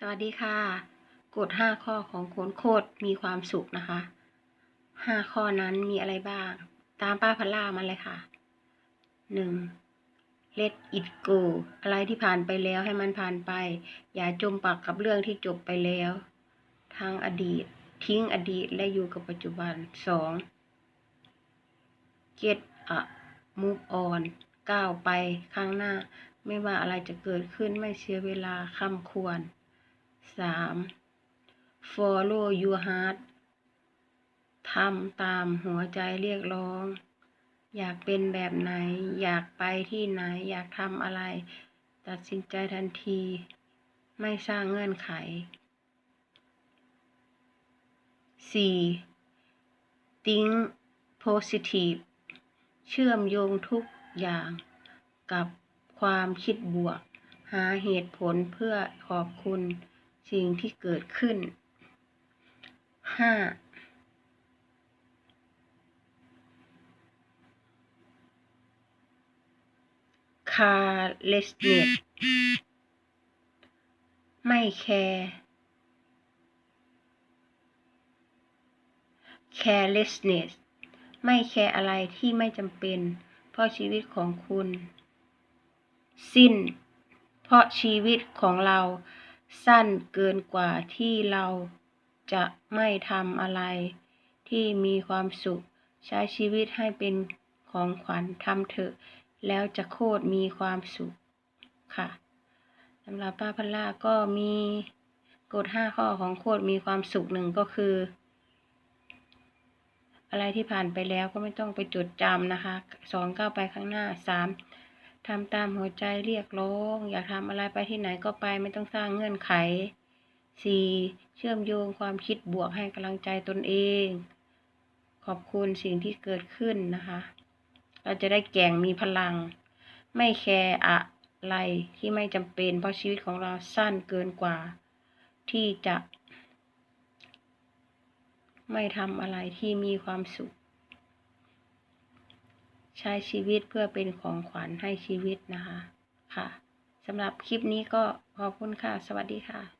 สวัสดีค่ะ กฎห้าข้อของโคนโคตรมีความสุขนะคะห้าข้อนั้นมีอะไรบ้าง ตามป้าพัลล่ามาเลยค่ะหนึ่ง let it go อะไรที่ผ่านไปแล้วให้มันผ่านไป อย่าจมปักกับเรื่องที่จบไปแล้ว ทางอดีต ทิ้งอดีตและอยู่กับปัจจุบันสอง get a move on ก้าวไปข้างหน้า ไม่ว่าอะไรจะเกิดขึ้นไม่เสียเวลาคำควร สาม follow your heart ทำตามหัวใจเรียกร้อง อยากเป็นแบบไหน อยากไปที่ไหน อยากทำอะไร ตัดสินใจทันที ไม่สร้างเงื่อนไขสี่ think positive เชื่อมโยงทุกอย่างกับความคิดบวก หาเหตุผลเพื่อขอบคุณ สิ่งที่เกิดขึ้น ห้า carelessness ไม่แคร์ carelessness ไม่แคร์อะไรที่ไม่จำเป็น เพราะชีวิตของคุณ สิ้น เพราะชีวิตของเรา สั้นเกินกว่าที่เราจะไม่ทำอะไรที่มีความสุข ใช้ชีวิตให้เป็นของขวัญทำเถอะ แล้วจะโคตรมีความสุขค่ะสำหรับป้าพัลล่าก็มีกฎห้าข้อของโคตรมีความสุขหนึ่งก็คือ อะไรที่ผ่านไปแล้วก็ไม่ต้องไปจดจำนะคะสองก้าวไปข้างหน้าสาม ทำตามหัวใจเรียกร้อง อยากทำอะไรไปที่ไหนก็ไปไม่ต้องสร้างเงื่อนไขสี่เชื่อมโยงความคิดบวกให้กำลังใจตนเอง ขอบคุณสิ่งที่เกิดขึ้นนะคะ เราจะได้แก่งมีพลัง ไม่แคร์อะไรที่ไม่จำเป็น เพราะชีวิตของเราสั้นเกินกว่า ที่จะ ไม่ทำอะไรที่มีความสุข ใช้ชีวิตเพื่อเป็นของขวัญให้ชีวิตนะคะ ค่ะสำหรับคลิปนี้ก็ขอบคุณค่ะ สวัสดีค่ะ